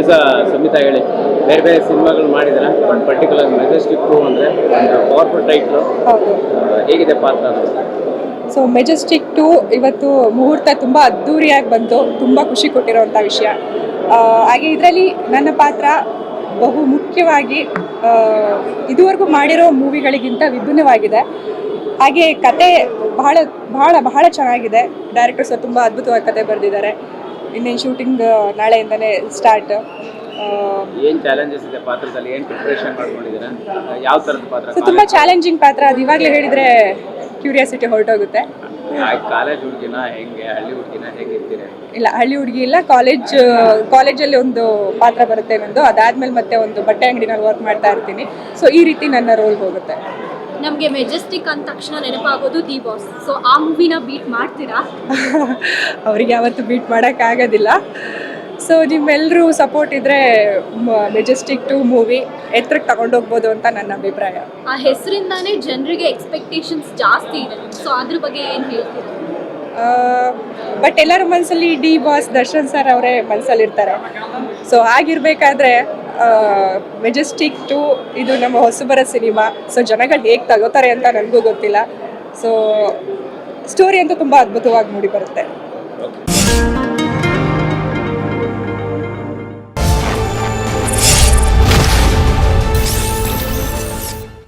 ಈಗ ಸುಮಿತಾ ಹೇಳಿ ಬೇರೆ ಬೇರೆ ಸಿನಿಮಾಗಳು ಮಾಡಿದ್ರ. ಒಂದು ಪರ್ಟಿಕ್ಯುಲರ್ ಮೆಜೆಸ್ಟಿಕ್ ಟೂ ಅಂದರೆ ಪವರ್ಫುಲ್ ಟೈಟ್ಲು ಹೇಗಿದೆ ಪಾತ್ರ ಸೊ ಮೆಜೆಸ್ಟಿಕ್ ಟು ಇವತ್ತು ಮುಹೂರ್ತ ತುಂಬ ಅದ್ಧೂರಿಯಾಗಿ ಬಂತು. ತುಂಬ ಖುಷಿ ಕೊಟ್ಟಿರೋವಂಥ ವಿಷಯ. ಹಾಗೆ ಇದರಲ್ಲಿ ನನ್ನ ಪಾತ್ರ ಬಹು ಮುಖ್ಯವಾಗಿ ಇದುವರೆಗೂ ಮಾಡಿರೋ ಮೂವಿಗಳಿಗಿಂತ ವಿಭಿನ್ನವಾಗಿದೆ. ಹಾಗೆ ಕತೆ ಬಹಳ ಬಹಳ ಬಹಳ ಚೆನ್ನಾಗಿದೆ. ಡೈರೆಕ್ಟರ್ ಸರ್ ತುಂಬ ಅದ್ಭುತವಾಗಿ ಕತೆ ಬರೆದಿದ್ದಾರೆ. ಇನ್ನೇನು ಶೂಟಿಂಗ್ ನಾಳೆಯಿಂದನೇ ಸ್ಟಾರ್ಟ್ ಏನು ಚಾಲೆಂಜಸ್ ಇದೆ ಪಾತ್ರದಲ್ಲಿ? ಏನು ಪ್ರಿಪ್ರೇಷನ್ ಮಾಡ್ಕೊಂಡಿದ್ದೀರಾ? ಯಾವ ಥರದ ಪಾತ್ರ? ಸೊ ತುಂಬ ಚಾಲೆಂಜಿಂಗ್ ಪಾತ್ರ. ಅದು ಇವಾಗಲೇ ಹೇಳಿದರೆ ಕ್ಯೂರಿಯಾಸಿಟಿ ಹೊರಟೋಗುತ್ತೆ. ಕಾಲೇಜ್ ಹುಡುಗಿನ ಹೆಂಗೆ? ಹಳ್ಳಿ ಹುಡುಗಿನ ಹೆಂಗೆ ಇರ್ತೀರಿ? ಇಲ್ಲ ಹಳ್ಳಿ ಹುಡುಗಿ ಇಲ್ಲ ಕಾಲೇಜ್ ಕಾಲೇಜಲ್ಲಿ ಒಂದು ಪಾತ್ರ ಬರುತ್ತೆ ನಂದು. ಅದಾದ್ಮೇಲೆ ಮತ್ತೆ ಒಂದು ಬಟ್ಟೆ ಅಂಗಡಿನಲ್ಲಿ ವರ್ಕ್ ಮಾಡ್ತಾ ಇರ್ತೀನಿ. ಸೊ ಈ ರೀತಿ ನನ್ನ ರೋಲ್ ಹೋಗುತ್ತೆ. ನಮಗೆ ಮೆಜೆಸ್ಟಿಕ್ ಅಂದ ತಕ್ಷಣ ನೆನಪಾಗೋದು ದಿ ಬಾಸ್. ಸೊ ಆ ಮೂವಿನ ಬೀಟ್ ಮಾಡ್ತೀರಾ? ಅವರಿಗೆ ಯಾವತ್ತು ಬೀಟ್ ಮಾಡೋಕ್ಕಾಗೋದಿಲ್ಲ ಸೊ ನಿಮ್ಮೆಲ್ಲರೂ ಸಪೋರ್ಟ್ ಇದ್ದರೆ ಮೆಜೆಸ್ಟಿಕ್ ಟು ಮೂವಿ ಎತ್ತರಕ್ಕೆ ತಗೊಂಡೋಗ್ಬೋದು ಅಂತ ನನ್ನ ಅಭಿಪ್ರಾಯ. ಆ ಹೆಸರಿಂದಾನೇ ಜನರಿಗೆ ಎಕ್ಸ್ಪೆಕ್ಟೇಷನ್ಸ್ ಜಾಸ್ತಿ ಇದೆ. ಸೊ ಅದ್ರ ಬಗ್ಗೆ ಏನು ಹೇಳ್ತೀರಾ? ಬಟ್ ಎಲ್ಲರ ಮನಸ್ಸಲ್ಲಿ ಡಿ ಬಾಸ್ ದರ್ಶನ್ ಸರ್ ಅವರೇ ಮನಸ್ಸಲ್ಲಿರ್ತಾರೆ ಸೊ ಹಾಗಿರ್ಬೇಕಾದ್ರೆ ಮೆಜೆಸ್ಟಿಕ್ ಟು ಇದು ನಮ್ಮ ಹೊಸಬರ ಸಿನಿಮಾ. ಸೊ ಜನಗಳು ಹೇಗೆ ತಗೋತಾರೆ ಅಂತ ನನಗೂ ಗೊತ್ತಿಲ್ಲ. ಸೊ ಸ್ಟೋರಿ ಅಂತೂ ತುಂಬ ಅದ್ಭುತವಾಗಿ ಮೂಡಿ ಬರುತ್ತೆ.